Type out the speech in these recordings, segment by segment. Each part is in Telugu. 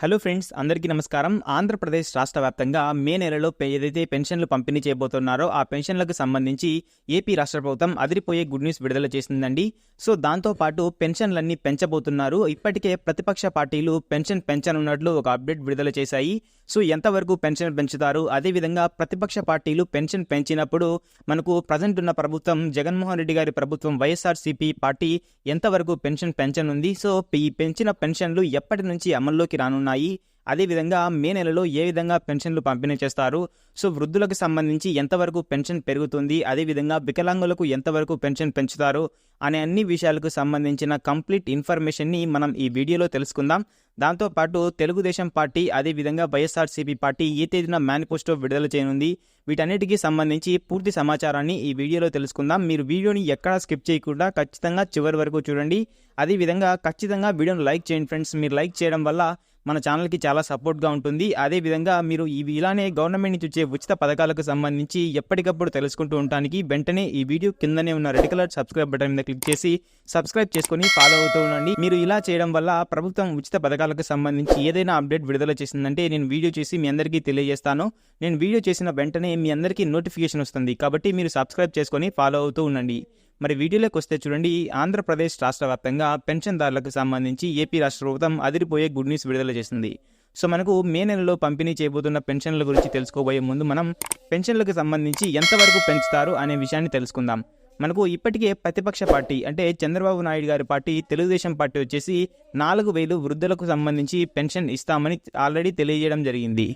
హలో ఫ్రెండ్స్ అందరికీ నమస్కారం. ఆంధ్రప్రదేశ్ రాష్ట్ర వ్యాప్తంగా మే నెలలో ఏదైతే పెన్షన్లు పంపిణీ చేయబోతున్నారో ఆ పెన్షన్లకు సంబంధించి ఏపీ రాష్ట్ర ప్రభుత్వం అదిరిపోయే గుడ్ న్యూస్ విడుదల చేసిందండి. సో దాంతో పాటు పెన్షన్లన్నీ పెంచబోతున్నారు. ఇప్పటికే ప్రతిపక్ష పార్టీలు పెన్షన్ పెంచనున్నట్లు ఒక అప్డేట్ విడుదల చేశాయి. సో ఎంతవరకు పెన్షన్ పెంచుతారు? అదేవిధంగా ప్రతిపక్ష పార్టీలు పెన్షన్ పెంచినప్పుడు మనకు ప్రజెంట్ ఉన్న ప్రభుత్వం జగన్మోహన్ రెడ్డి గారి ప్రభుత్వం వైఎస్ఆర్సీపీ పార్టీ ఎంతవరకు పెన్షన్ పెంచనుంది? సో ఈ పెంచిన పెన్షన్లు ఎప్పటి నుంచి అమల్లోకి రానున్నాయి? అదేవిధంగా మే నెలలో ఏ విధంగా పెన్షన్లు పంపిణీ చేస్తారు? సో వృద్ధులకు సంబంధించి ఎంతవరకు పెన్షన్ పెరుగుతుంది? అదేవిధంగా వికలాంగులకు ఎంతవరకు పెన్షన్ పెంచుతారు? అనే అన్ని విషయాలకు సంబంధించిన కంప్లీట్ ఇన్ఫర్మేషన్ని మనం ఈ వీడియోలో తెలుసుకుందాం. దాంతోపాటు తెలుగుదేశం పార్టీ అదేవిధంగా వైఎస్ఆర్సీపీ పార్టీ ఏ తేదీన మేనిఫెస్టో విడుదల చేయనుంది. వీటన్నిటికీ సంబంధించి పూర్తి సమాచారాన్ని ఈ వీడియోలో తెలుసుకుందాం. మీరు వీడియోని ఎక్కడా స్కిప్ చేయకుండా ఖచ్చితంగా చివరి వరకు చూడండి. అదేవిధంగా ఖచ్చితంగా వీడియోను లైక్ చేయండి ఫ్రెండ్స్. మీరు లైక్ చేయడం వల్ల మన ఛానల్కి చాలా సపోర్ట్గా ఉంటుంది. అదేవిధంగా మీరు ఇవి ఇలానే గవర్నమెంట్ నుంచి వచ్చే ఉచిత పథకాలకు సంబంధించి ఎప్పటికప్పుడు తెలుసుకుంటూ ఉండటానికి వెంటనే ఈ వీడియో కిందనే ఉన్న రెడ్ కలర్ సబ్స్క్రైబ్ బటన్ మీద క్లిక్ చేసి సబ్స్క్రైబ్ చేసుకొని ఫాలో అవుతూ ఉండండి. మీరు ఇలా చేయడం వల్ల ప్రభుత్వం ఉచిత పథకాలకు సంబంధించి ఏదైనా అప్డేట్ విడుదల చేసిందంటే నేను వీడియో చేసి మీ అందరికీ తెలియజేస్తాను. నేను వీడియో చేసిన వెంటనే మీ అందరికీ నోటిఫికేషన్ వస్తుంది. కాబట్టి మీరు సబ్స్క్రైబ్ చేసుకొని ఫాలో అవుతూ ఉండండి. మరి వీడియోలోకి వస్తే చూడండి ఆంధ్రప్రదేశ్ రాష్ట్ర వ్యాప్తంగా పెన్షన్దారులకు సంబంధించి ఏపీ రాష్ట్ర ప్రభుత్వం అదిరిపోయే గుడ్ న్యూస్ విడుదల చేసింది. సో మనకు మే నెలలో పంపిణీ చేయబోతున్న పెన్షన్ల గురించి తెలుసుకోబోయే ముందు మనం పెన్షన్లకు సంబంధించి ఎంతవరకు పెంచుతారు అనే విషయాన్ని తెలుసుకుందాం. మనకు ఇప్పటికే ప్రతిపక్ష పార్టీ అంటే చంద్రబాబు నాయుడు గారి పార్టీ తెలుగుదేశం పార్టీ వచ్చేసి నాలుగు వేలు వృద్ధులకు సంబంధించి పెన్షన్ ఇస్తామని ఆల్రెడీ తెలియజేయడం జరిగింది.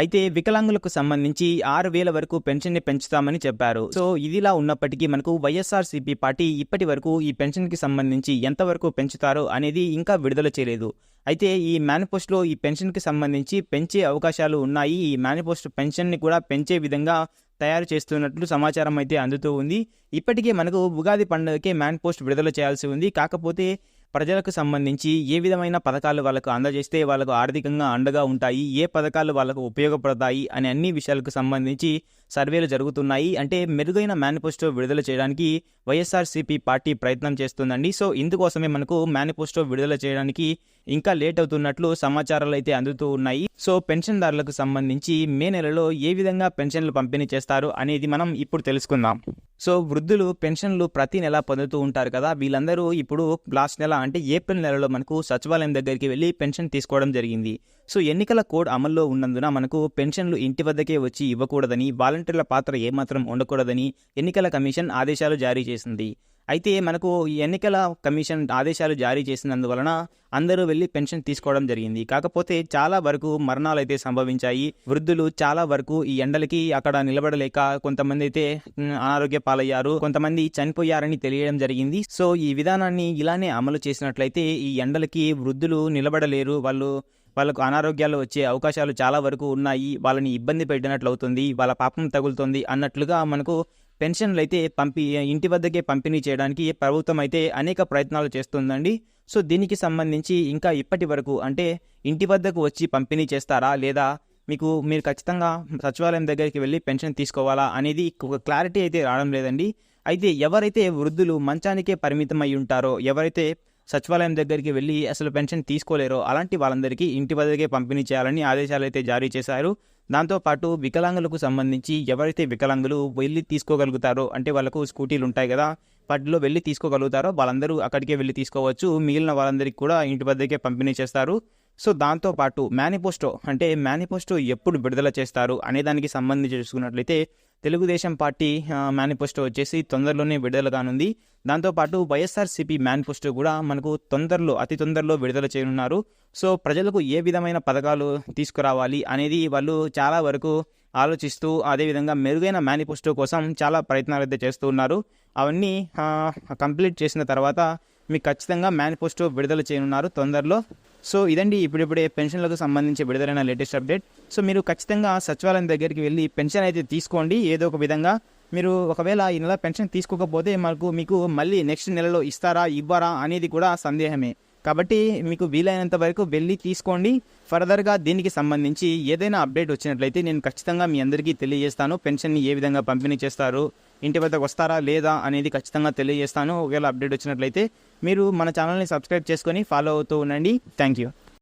అయితే వికలాంగులకు సంబంధించి ఆరు వేల వరకు పెన్షన్ని పెంచుతామని చెప్పారు. సో ఇదిలా ఉన్నప్పటికీ మనకు వైఎస్ఆర్సీపీ పార్టీ ఇప్పటి వరకు ఈ పెన్షన్కి సంబంధించి ఎంతవరకు పెంచుతారో అనేది ఇంకా విడుదల చేయలేదు. అయితే ఈ మేనిఫెస్టోలో ఈ పెన్షన్కి సంబంధించి పెంచే అవకాశాలు ఉన్నాయి. ఈ మేనిఫెస్టో పెన్షన్ని కూడా పెంచే విధంగా తయారు చేస్తున్నట్లు సమాచారం అయితే అందుతూ ఉంది. ఇప్పటికే మనకు ఉగాది పండుగకే మేనిఫెస్టో విడుదల చేయాల్సి ఉంది. కాకపోతే ప్రజలకు సంబంధించి ఏ విధమైన పథకాలు వాళ్ళకు అందజేస్తే వాళ్ళకు ఆర్థికంగా అండగా ఉంటాయి ఏ పథకాలు వాళ్ళకు ఉపయోగపడతాయి అనే అన్ని విషయాలకు సంబంధించి సర్వేలు జరుగుతున్నాయి. అంటే మెరుగైన మేనిఫెస్టో విడుదల చేయడానికి వైఎస్ఆర్సీపీ పార్టీ ప్రయత్నం చేస్తుందండి. సో ఇందుకోసమే మనకు మేనిఫెస్టో విడుదల చేయడానికి ఇంకా లేట్ అవుతున్నట్లు సమాచారాలు అయితే అందుతూ ఉన్నాయి. సో పెన్షన్దారులకు సంబంధించి మే నెలలో ఏ విధంగా పెన్షన్లు పంపిణీ చేస్తారు అనేది మనం ఇప్పుడు తెలుసుకుందాం. సో వృద్ధులు పెన్షన్లు ప్రతి నెల పొందుతూ ఉంటారు కదా. వీళ్ళందరూ ఇప్పుడు లాస్ట్ నెల అంటే ఏప్రిల్ నెలలో మనకు సచివాలయం దగ్గరికి వెళ్ళి పెన్షన్ తీసుకోవడం జరిగింది. సో ఎన్నికల కోడ్ అమల్లో ఉన్నందున మనకు పెన్షన్లు ఇంటి వద్దకే వచ్చి ఇవ్వకూడదని వాలంటీర్ల పాత్ర ఏమాత్రం ఉండకూడదని ఎన్నికల కమిషన్ ఆదేశాలు జారీ చేసింది. అయితే మనకు ఈ ఎన్నికల కమిషన్ ఆదేశాలు జారీ చేసినందువలన అందరూ వెళ్ళి పెన్షన్ తీసుకోవడం జరిగింది. కాకపోతే చాలా వరకు మరణాలు అయితే సంభవించాయి. వృద్ధులు చాలా వరకు ఈ ఎండలకి అక్కడ నిలబడలేక కొంతమంది అయితే అనారోగ్య పాలయ్యారు. కొంతమంది చనిపోయారని తెలియడం జరిగింది. సో ఈ విధానాన్ని ఇలానే అమలు చేసినట్లయితే ఈ ఎండలకి వృద్ధులు నిలబడలేరు. వాళ్ళు వాళ్ళకు అనారోగ్యాలు వచ్చే అవకాశాలు చాలా వరకు ఉన్నాయి. వాళ్ళని ఇబ్బంది పెట్టినట్లు అవుతుంది వాళ్ళ పాపం తగులుతుంది అన్నట్లుగా మనకు పెన్షన్లు అయితే పంపి ఇంటి వద్దకే పంపిణీ చేయడానికి ప్రభుత్వం అయితే అనేక ప్రయత్నాలు చేస్తుందండి. సో దీనికి సంబంధించి ఇంకా ఇప్పటి వరకు అంటే ఇంటి వద్దకు వచ్చి పంపిణీ చేస్తారా లేదా మీకు మీరు ఖచ్చితంగా సచివాలయం దగ్గరికి వెళ్ళి పెన్షన్ తీసుకోవాలా అనేది ఒక క్లారిటీ అయితే రావడం లేదండి. అయితే ఎవరైతే వృద్ధులు మంచానికే పరిమితం అయి ఉంటారో ఎవరైతే సచివాలయం దగ్గరికి వెళ్ళి అసలు పెన్షన్ తీసుకోలేరో అలాంటి వాళ్ళందరికీ ఇంటి వద్దకే పంపిణీ చేయాలని ఆదేశాలు అయితే జారీ చేశారు. దాంతోపాటు వికలాంగులకు సంబంధించి ఎవరైతే వికలాంగులు వెళ్ళి తీసుకోగలుగుతారో అంటే వాళ్ళకు స్కూటీలు ఉంటాయి కదా వాటిలో వెళ్ళి తీసుకోగలుగుతారో వాళ్ళందరూ అక్కడికే వెళ్ళి తీసుకోవచ్చు. మిగిలిన వాళ్ళందరికీ కూడా ఇంటి వద్దకే పంపిణీ చేస్తారు. సో దాంతోపాటు మేనిఫెస్టో అంటే మేనిఫెస్టో ఎప్పుడు విడుదల చేస్తారు అనే దానికి సంబంధించి చూసుకున్నట్లయితే తెలుగుదేశం పార్టీ మేనిఫెస్టో వచ్చేసి తొందరలోనే విడుదల కానుంది. దాంతోపాటు వైఎస్ఆర్సీపీ మేనిఫెస్టో కూడా మనకు తొందరలో అతి తొందరలో విడుదల చేయనున్నారు. సో ప్రజలకు ఏ విధమైన పథకాలు తీసుకురావాలి అనేది వాళ్ళు చాలా వరకు ఆలోచిస్తూ అదేవిధంగా మెరుగైన మేనిఫెస్టో కోసం చాలా ప్రయత్నాలు అయితే చేస్తూ ఉన్నారు. అవన్నీ కంప్లీట్ చేసిన తర్వాత మీకు ఖచ్చితంగా మేనిఫెస్టో విడుదల చేయనున్నారు తొందరలో. సో ఇదండి ఇప్పుడిప్పుడే పెన్షన్లకు సంబంధించి విడుదలైన లేటెస్ట్ అప్డేట్. సో మీరు ఖచ్చితంగా సచివాలయం దగ్గరికి వెళ్ళి పెన్షన్ అయితే తీసుకోండి ఏదో ఒక విధంగా. మీరు ఒకవేళ ఈ నెల పెన్షన్ తీసుకోకపోతే మాకు మీకు మళ్ళీ నెక్స్ట్ నెలలో ఇస్తారా ఇవ్వరా అనేది కూడా సందేహమే. కాబట్టి మీకు వీలైనంత వరకు వెళ్ళి తీసుకోండి. ఫర్దర్గా దీనికి సంబంధించి ఏదైనా అప్డేట్ వచ్చినట్లయితే నేను ఖచ్చితంగా మీ అందరికీ తెలియజేస్తాను. పెన్షన్ని ఏ విధంగా పంపిణీ చేస్తారు ఇంటి వద్దకు వస్తారా లేదా అనేది ఖచ్చితంగా తెలియజేస్తాను. ఒకవేళ అప్డేట్ వచ్చినట్లయితే మీరు మన ఛానల్ని సబ్స్క్రైబ్ చేసుకొని ఫాలో అవుతూ ఉండండి. Thank you.